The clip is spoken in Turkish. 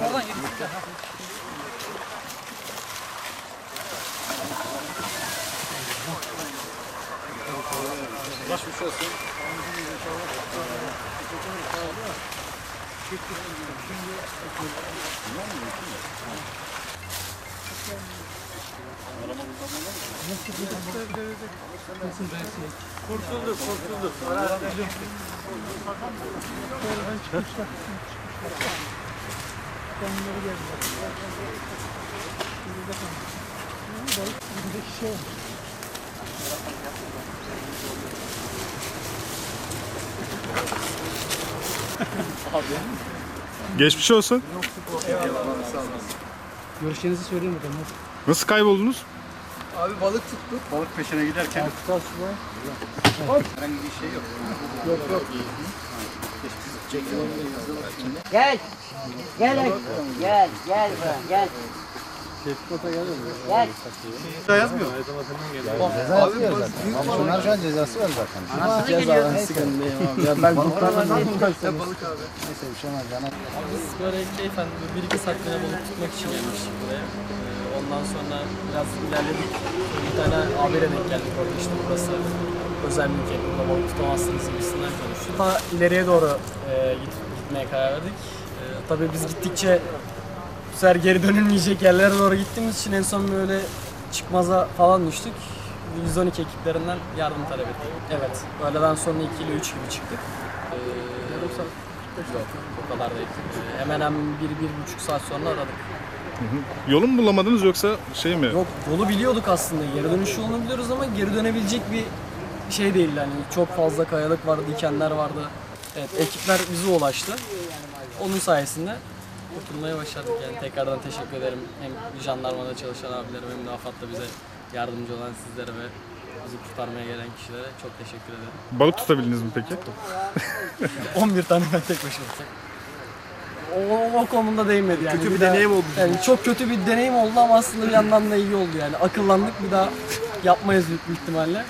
Oradan gidip Başmış olsun. Şimdi Geçmiş olsun. Görüşlerinizi söyleyin bakalım. Nasıl kayboldunuz? Abi balık tuttuk. Balık peşine giderken herhangi bir şey yok. Gel. Gel. Gel. Gel. Gel. Gel. Ceza yazmıyor. Abi balık Şunlar şu an cezası var zaten. Anasını geliyor. Ya ben Ya balık abi. Neyse bir şey olmaz. Biz böyle keyfen bir iki saatliğine balık tutmak için gelmiştik buraya. Ee, Ondan sonra biraz ilerledik. Bir tane habere denk geldik orada işte burası özel mülk burada balık tutamazsınız gibisinden konuştuk. Daha ileriye doğru e, git- gitmeye karar verdik. E, tabii biz gittikçe bu sefer geri dönülmeyecek yerlere doğru gittiğimiz için en son böyle çıkmaza falan düştük. 112 ekiplerinden yardım talep ettik. Evet, öğleden sonra 2 ile 3 gibi çıktık. Ee, Yok, o kadar değil. Ee, hemen hemen bir, bir buçuk saat sonra aradık. Yolu mu bulamadınız yoksa şey mi? Yok, yolu biliyorduk aslında. Geri dönüş yolunu biliyoruz ama geri dönebilecek bir şey değil. Yani çok fazla kayalık vardı, dikenler vardı. Evet, ekipler bize ulaştı. Onun sayesinde kurtulmaya başardık yani. Tekrardan teşekkür ederim. Hem jandarmada çalışan abilerim hem de AFAD'da bize yardımcı olan sizlere ve bizi kurtarmaya gelen kişilere çok teşekkür ederim. Balık tutabildiniz mi peki? 11 tane ben tek başıma tuttum. O, o konumda değmedi yani. Kötü bir deneyim oldu. Yani çok kötü bir deneyim oldu ama aslında bir yandan da iyi oldu yani. Akıllandık bir daha yapmayız büyük ihtimalle.